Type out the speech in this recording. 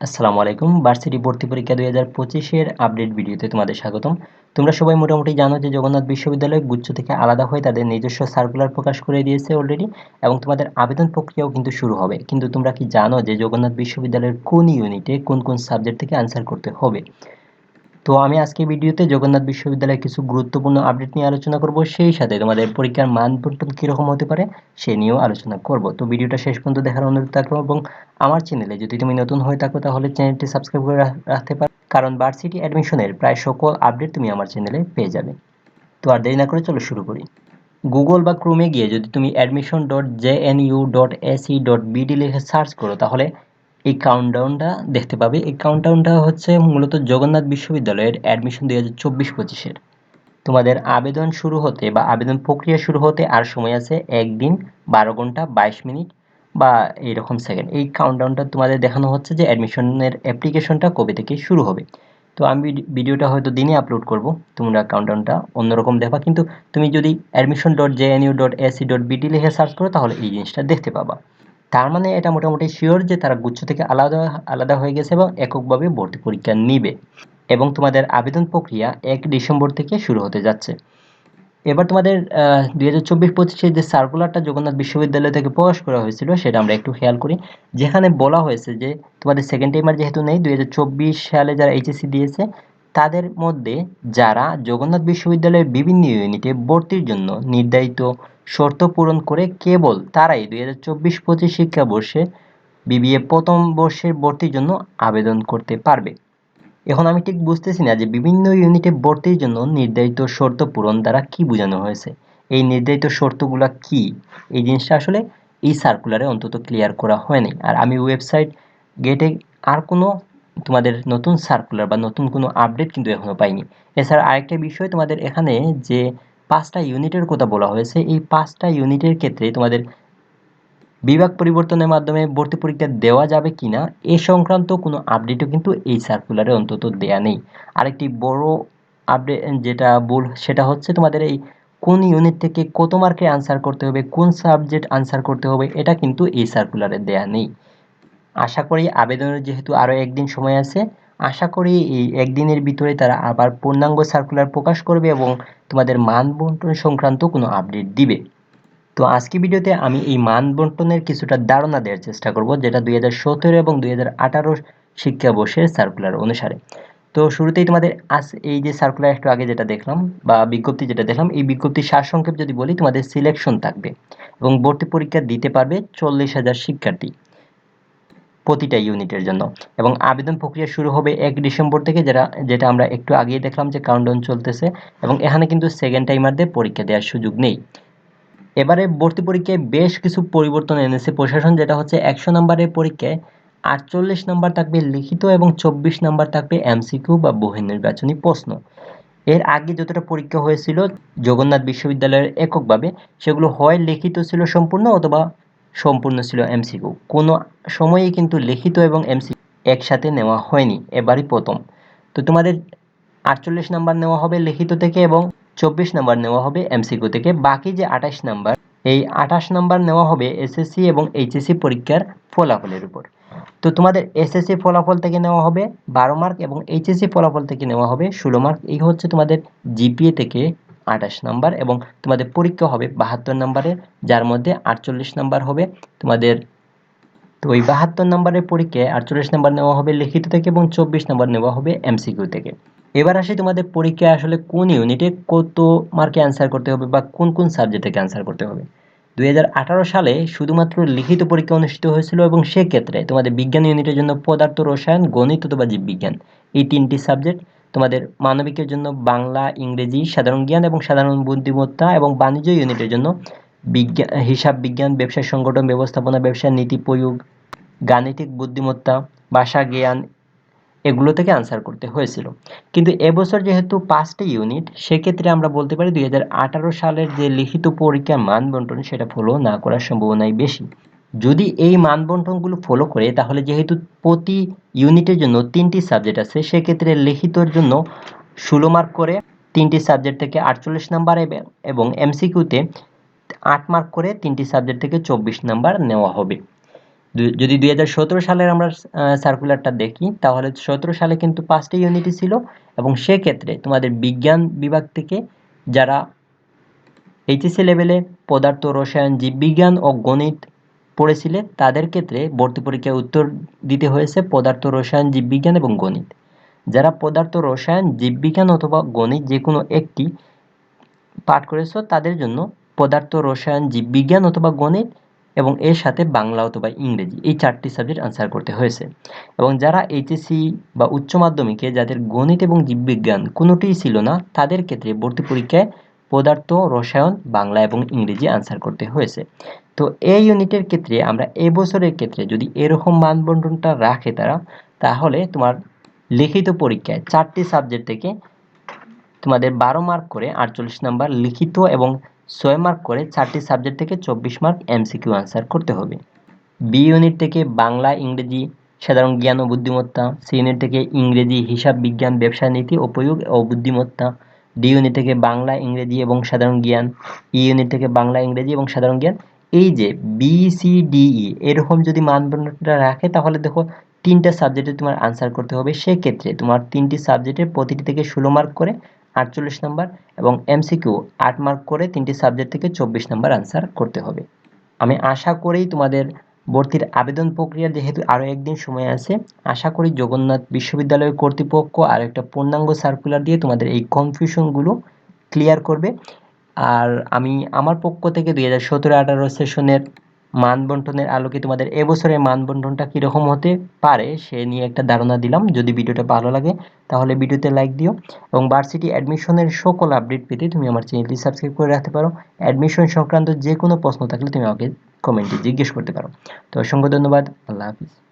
আসসালামু আলাইকুম। ভার্সিটি ভর্তি পরীক্ষা দুই হাজার পঁচিশের আপডেট ভিডিওতে তোমাদের স্বাগতম। তোমরা সবাই মোটামুটি জানো যে জগন্নাথ বিশ্ববিদ্যালয় গুচ্ছ থেকে আলাদা হয়ে তাদের নিজস্ব সার্কুলার প্রকাশ করে দিয়েছে অলরেডি এবং তোমাদের আবেদন প্রক্রিয়াও কিন্তু শুরু হবে। কিন্তু তোমরা কি জানো যে জগন্নাথ বিশ্ববিদ্যালয়ের কোন ইউনিটে কোন কোন সাবজেক্ট থেকে আনসার করতে হবে? তো আমি আজকে ভিডিওতে জগন্নাথ বিশ্ববিদ্যালয়ের কিছু গুরুত্বপূর্ণ আপডেট নিয়ে আলোচনা করব। সেই সাথে তোমাদের পরীক্ষার মান বন্টন কীরকম হতে পারে, সে নিয়েও আলোচনা করব। তো ভিডিওটা শেষ পর্যন্ত দেখার অনুরোধ থাকল এবং আমার চ্যানেলে যদি তুমি নতুন হয়ে থাকো তাহলে চ্যানেলটি সাবস্ক্রাইব করে রাখতে পারো। কারণ ভার্সিটি অ্যাডমিশনের প্রায় সকল আপডেট তুমি আমার চ্যানেলে পেয়ে যাবে। তো আর দেরি না করে চলো শুরু করি। গুগল বা ক্রোমে গিয়ে যদি তুমি admission dot J N U dot AC dot BD লিখে সার্চ করো তাহলে এই কাউন্টডাউনটা দেখতে পাবে। এই কাউন্টডাউনটা হচ্ছে মূলত জগন্নাথ বিশ্ববিদ্যালয়ের অ্যাডমিশন দুই হাজার চব্বিশ পঁচিশের। তোমাদের আবেদন শুরু হতে বা আবেদন প্রক্রিয়া শুরু হতে আর সময় আছে একদিন বারো ঘণ্টা বাইশ মিনিট বা এইরকম সেকেন্ড এই কাউন্টডাউনটা তোমাদের দেখানো হচ্ছে যে অ্যাডমিশনের অ্যাপ্লিকেশনটা কবে থেকে শুরু হবে। তো আমি ভিডিওটা হয়তো দিনে আপলোড করব, তোমরা কাউন্টডাউনটা অন্যরকম দেখবা। কিন্তু তুমি যদি admission dot J N U dot AC dot BD লিখে সার্চ করো, তাহলে এই জিনিসটা দেখতে পাবা। তার মানে এটা মোটামুটি শিওর যে তারা গুচ্ছ থেকে আলাদা আলাদা হয়ে গেছে এবং এককভাবে ভর্তি পরীক্ষা নিবে। এবং তোমাদের আবেদন প্রক্রিয়া এক ডিসেম্বর থেকে শুরু হতে যাচ্ছে। এবার তোমাদের দুই হাজার চব্বিশ পঁচিশে যে সার্কুলারটা জগন্নাথ বিশ্ববিদ্যালয় থেকে প্রকাশ করা হয়েছিল, সেটা আমরা একটু খেয়াল করি। যেখানে বলা হয়েছে যে তোমাদের সেকেন্ড টাইমার যেহেতু নেই, দুই হাজার চব্বিশ সালে যারা এইচএসসি দিয়েছে তাদের মধ্যে যারা জগন্নাথ বিশ্ববিদ্যালয়ের বিভিন্ন ইউনিটে ভর্তির জন্য নির্ধারিত শর্ত পূরণ করে কেবল তারাই দুই হাজার চব্বিশ পঁচিশ শিক্ষাবর্ষে বিবিএ প্রথম বর্ষের ভর্তির জন্য আবেদন করতে পারবে। এখন আমি ঠিক বুঝতেছি না যে বিভিন্ন ইউনিটে ভর্তির জন্য নির্ধারিত শর্ত পূরণ দ্বারা কি বোঝানো হয়েছে। এই নির্ধারিত শর্তগুলা কি? এই জিনিসটা আসলে এই সার্কুলারে অন্তত ক্লিয়ার করা হয়নি। আর আমি ওয়েবসাইট গেটে আর কোনো তোমাদের নতুন সার্কুলার বা নতুন কোনো আপডেট কিন্তু এখনও পাইনি। এছাড়া আরেকটা বিষয় তোমাদের এখানে যে পাঁচটা ইউনিটের কথা বলা হয়েছে, এই পাঁচটা ইউনিটের ক্ষেত্রে তোমাদের বিভাগ পরিবর্তনের মাধ্যমে ভর্তি পরীক্ষা দেওয়া যাবে কিনা, এ সংক্রান্ত কোনো আপডেটও কিন্তু এই সার্কুলারে অন্তত দেয়া নেই। আরেকটি বড় আপডেট যেটা বল, সেটা হচ্ছে তোমাদের এই কোন ইউনিট থেকে কত মার্কে আনসার করতে হবে, কোন সাবজেক্ট আনসার করতে হবে, এটা কিন্তু এই সার্কুলারে দেয়া নেই। আশা করি আবেদনের যেহেতু আরও একদিন সময় আছে, আশা করি এই একদিনের ভিতরে তারা আবার পূর্ণাঙ্গ সার্কুলার প্রকাশ করবে এবং তোমাদের মান বন্টন সংক্রান্ত কোনো আপডেট দিবে। তো আজকে ভিডিওতে আমি এই মান বন্টনের কিছুটা ধারণা দেওয়ার চেষ্টা করব, যেটা দুই হাজার সতেরো এবং দুই হাজার আঠারো শিক্ষাবর্ষের সার্কুলার অনুসারে। তো শুরুতেই তোমাদের আজ এই যে সার্কুলার একটু আগে যেটা দেখলাম বা বিজ্ঞপ্তি যেটা দেখলাম, এই বিজ্ঞপ্তির সারসংক্ষেপ যদি বলি, তোমাদের সিলেকশন থাকবে এবং ভর্তি পরীক্ষা দিতে পারবে চল্লিশ হাজার শিক্ষার্থী। প্রতিটা ইউনিটের জন্য। এবং আবেদন প্রক্রিয়া শুরু হবে এক ডিসেম্বর থেকে যেটা যেটা আমরা একটু আগেই দেখলাম যে কাউন্টডাউন চলতেছে এবং এখানে কিন্তু সেকেন্ড টাইমারদের পরীক্ষা দেওয়ার সুযোগ নেই। এবারে ভর্তি পরীক্ষায় বেশ কিছু পরিবর্তন এনেছে প্রশাসন, যেটা হচ্ছে একশো নম্বরের পরীক্ষায় আটচল্লিশ নম্বর থাকবে লিখিত এবং চব্বিশ নম্বর থাকবে এমসিকিউ বা বহির নির্বাচনী প্রশ্ন। এর আগে যতটা পরীক্ষা হয়েছিল, জগন্নাথ বিশ্ববিদ্যালয়ের এককভাবে, সেগুলো হয় লিখিত ছিল সম্পূর্ণ অথবা সম্পূর্ণ ছিল এমসিকিউ। কোনো সময়েই কিন্তু লিখিত এবং এমসি একসাথে নেওয়া হয়নি, এবারই প্রথম। তো তোমাদের আটচল্লিশ নাম্বার নেওয়া হবে লিখিত থেকে এবং চব্বিশ নাম্বার নেওয়া হবে এমসিকিউ থেকে। বাকি যে আঠাশ নাম্বার, এই আঠাশ নাম্বার নেওয়া হবে এসএসসি এবং এইচএসসি পরীক্ষার ফলাফলের উপর। তো তোমাদের এসএসসি ফলাফল থেকে নেওয়া হবে বারো মার্ক এবং এইচএসসি ফলাফল থেকে নেওয়া হবে ষোলো মার্ক। এই হচ্ছে তোমাদের জিপিএ থেকে আঠাশ নাম্বার এবং তোমাদের পরীক্ষা হবে বাহাত্তর নাম্বারের যার মধ্যে আটচল্লিশ নাম্বার হবে। তোমাদের তো ওই বাহাত্তর নাম্বারের পরীক্ষায় আটচল্লিশ নাম্বার নেওয়া হবে লিখিত থেকে এবং চব্বিশ নাম্বার নেওয়া হবে এমসিকিউ থেকে। এবার আসি তোমাদের পরীক্ষায় আসলে কোন ইউনিটে কত মার্কে অ্যান্সার করতে হবে বা কোন কোন সাবজেক্টে অ্যান্সার করতে হবে। দুই হাজার আঠারো সালে শুধুমাত্র লিখিত পরীক্ষা অনুষ্ঠিত হয়েছিল এবং সেক্ষেত্রে তোমাদের বিজ্ঞান ইউনিটের জন্য পদার্থ রসায়ন, গণিত অথবা জীববিজ্ঞান, এই তিনটি সাবজেক্ট তোমাদের মানবিকের জন্য বাংলা, ইংরেজি, সাধারণ জ্ঞান এবং সাধারণ বুদ্ধিমত্তা এবং বাণিজ্য ইউনিটের জন্য বিজ্ঞান হিসাব বিজ্ঞান ব্যবসায় সংগঠন, ব্যবস্থাপনা ব্যবসায় নীতি, প্রয়োগ, গাণিতিক বুদ্ধিমত্তা, ভাষা জ্ঞান, এগুলো থেকে আনসার করতে হয়েছিল। কিন্তু এবছর যেহেতু পাঁচটি ইউনিট সেক্ষেত্রে আমরা বলতে পারি দুই হাজার আঠারো সালের যে লিখিত পরীক্ষার মান বন্টন সেটা ফলো না করার সম্ভাবনাই বেশি। যদি এই মানবন্টনগুলো ফলো করে, তাহলে যেহেতু প্রতি ইউনিটের জন্য তিনটি সাবজেক্ট আছে, সেক্ষেত্রে লিখিতর জন্য ষোলো মার্ক করে তিনটি সাবজেক্ট থেকে আটচল্লিশ নাম্বার এবং এমসিকিউতে আট মার্ক করে তিনটি সাবজেক্ট থেকে চব্বিশ নাম্বার নেওয়া হবে। যদি দুই হাজার সতেরো সালের আমরা সার্কুলারটা দেখি, তাহলে সতেরো সালে কিন্তু পাঁচটি ইউনিটই ছিল, এবং সেক্ষেত্রে তোমাদের বিজ্ঞান বিভাগ থেকে যারা এইচএসসি লেভেলে পদার্থ, রসায়ন জীববিজ্ঞান ও গণিত পড়েছিলে তাদের ক্ষেত্রে ভর্তি পরীক্ষায় উত্তর দিতে হয়েছে পদার্থ রসায়ন, জীববিজ্ঞান এবং গণিত। যারা পদার্থ রসায়ন, জীববিজ্ঞান অথবা গণিত যে কোনো একটি পাঠ করেছ, তাদের জন্য পদার্থ রসায়ন, জীববিজ্ঞান অথবা গণিত এবং এর সাথে বাংলা অথবা ইংরেজি এই চারটি সাবজেক্ট আনসার করতে হয়েছে। এবং যারা এইচএসসি বা উচ্চ মাধ্যমিকে যাদের গণিত এবং জীববিজ্ঞান কোনোটিই ছিল না, তাদের ক্ষেত্রে ভর্তি পরীক্ষায় পদার্থ রসায়ন, বাংলা এবং ইংরেজি আনসার করতে হয়েছে। তো এই ইউনিটের ক্ষেত্রে আমরা এই বছরের ক্ষেত্রে যদি এরকম মানবন্টনটা রাখে তারা, তাহলে তোমার লিখিত পরীক্ষায় চারটি সাবজেক্ট থেকে তোমাদের বারো মার্ক করে আটচল্লিশ নাম্বার লিখিত এবং ছয় মার্ক করে চারটি সাবজেক্ট থেকে চব্বিশ মার্ক এমসিকিউ আনসার করতে হবে। বি ইউনিট থেকে বাংলা, ইংরেজি, সাধারণ জ্ঞান ও বুদ্ধিমত্তা সি ইউনিট থেকে ইংরেজি, হিসাব বিজ্ঞান, ব্যবসা নীতি, উপয়োগ ও বুদ্ধিমত্তা ডি ইউনিট থেকে বাংলা, ইংরেজি এবং সাধারণ জ্ঞান ই ইউনিট থেকে বাংলা, ইংরেজি এবং সাধারণ জ্ঞান এই যে বি সি ডি এরকম যদি মানদণ্ডটা রাখে, তাহলে দেখো তিনটা সাবজেক্টে তোমার আনসার করতে হবে। সেক্ষেত্রে তোমার তিনটি সাবজেক্টের প্রতিটি থেকে ষোলো মার্ক করে আটচল্লিশ নাম্বার এবং এমসিকিউ আট মার্ক করে তিনটি সাবজেক্ট থেকে চব্বিশ নাম্বার আনসার করতে হবে। আমি আশা করি তোমাদের ভর্তির আবেদন প্রক্রিয়া যেহেতু আরও একদিন সময় আছে, আশা করি জগন্নাথ বিশ্ববিদ্যালয় কর্তৃপক্ষ আর একটা পূর্ণাঙ্গ সার্কুলার দিয়ে তোমাদের এই কনফিউশনগুলো ক্লিয়ার করবে। আর আমি আমার পক্ষ থেকে দুই হাজার সতেরো আঠারো সেশনের মান বন্টনের আলোকে তোমাদের এবছরের মান বন্টনটা কীরকম হতে পারে সে নিয়ে একটা ধারণা দিলাম। যদি ভিডিওটা ভালো লাগে, তাহলে ভিডিওতে লাইক দিও এবং ভার্সিটি অ্যাডমিশনের সকল আপডেট পেতে তুমি আমার চ্যানেলটি সাবস্ক্রাইব করে রাখতে পারো। অ্যাডমিশন সংক্রান্ত যে কোনো প্রশ্ন থাকলে তুমি আমাকে কমেন্টে জিজ্ঞেস করতে পারো। তো অসংখ্য ধন্যবাদ। আল্লাহ হাফিজ।